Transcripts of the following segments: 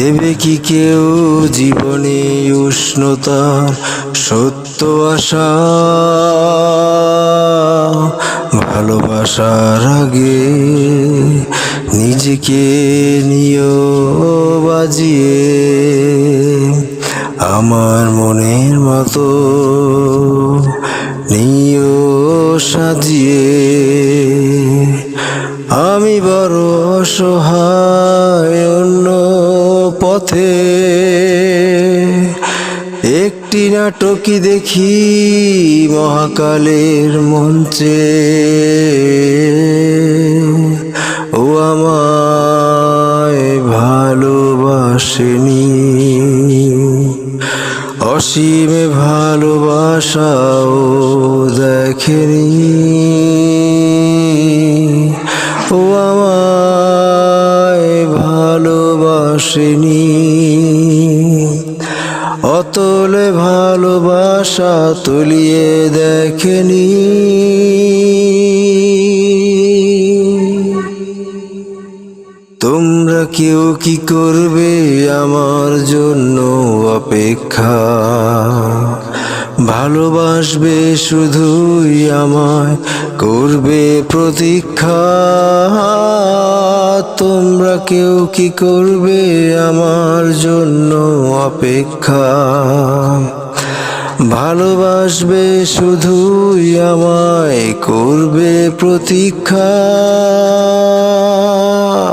দেবে কি কেউ জীবনে উষ্ণতার সত্য আশা? ভালোবাসার আগে নিজেকে নিয় বাজিয়ে আমার মনের মতো নিয় সাজিয়ে। আমি বড় অসহায়। পথে একটি নাটকই দেখি মহাকালের মঞ্চে। ও আমায় ভালোবাসেনি। অসীমে ভালোবাসাও দেখেনি। ভালোবাসেনি। অতলে ভালোবাসা তলিয়ে দেখেনি। তোমরা কেউ কি করবে আমার জন্য অপেক্ষা? ভালোবাসবে শুধুই আমায়, করবে প্রতীক্ষা। তোমরা কেউ কি করবে আমার জন্য অপেক্ষা? ভালোবাসবে শুধুই আমায়, করবে প্রতীক্ষা।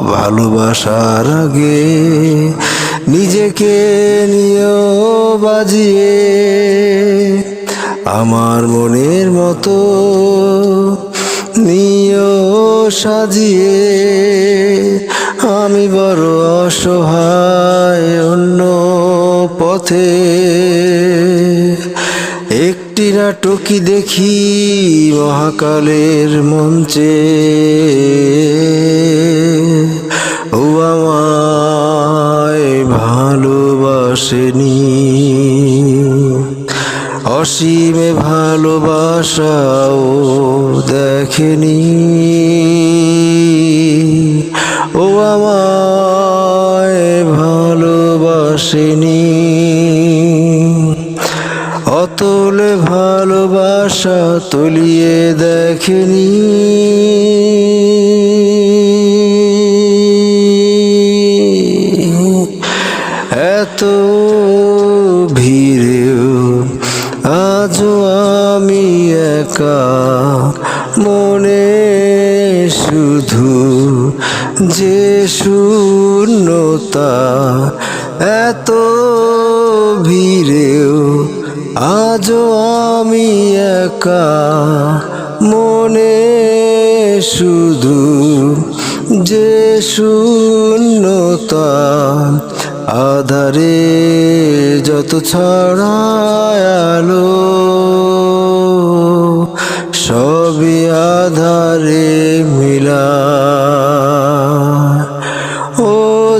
ভালোবাসার আগে নিজেকে নিয়ে বাজিয়ে আমার মনের মতো নিয় সাজিয়ে আমি বড় অসহায় অন্য পথে একটি নাটকই দেখি মহাকালের মঞ্চে। ও আমায় ভালোবাসেনি অসীমে ভালোবাসাও দেখেনি। ও আমায় ভালোবাসেনি। অতলে ভালোবাসা তলিয়ে দেখেনি। একা মনে শুধু যে শূন্যতা, এত ভিড়েও আজও আমি একা। মনে শুধু যে শূন্যতা, আধারে যত ছড়ায় আলো। সবি আধারে মিলা। ও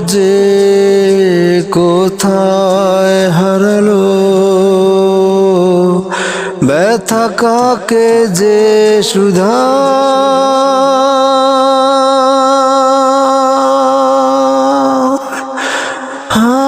যে কোথায় হারালো। ব্যথা কাকে যে সুধা। হ্যাঁ